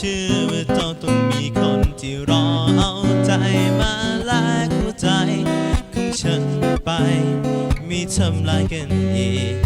ชื่อว่าเจ้าต้องมีคนที่รอเอาใจมาแลกหัวใจของฉันไป มีทำลายกันอีก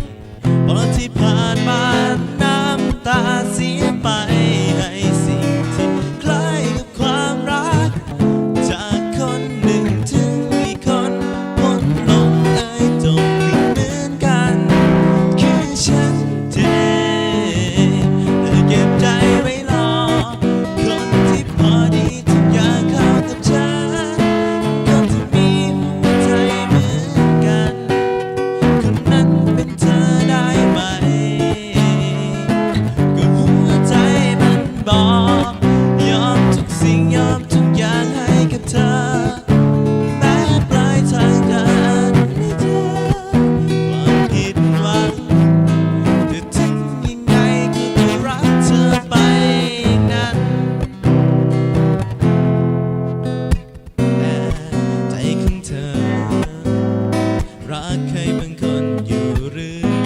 เป็นคนอยู่หรือ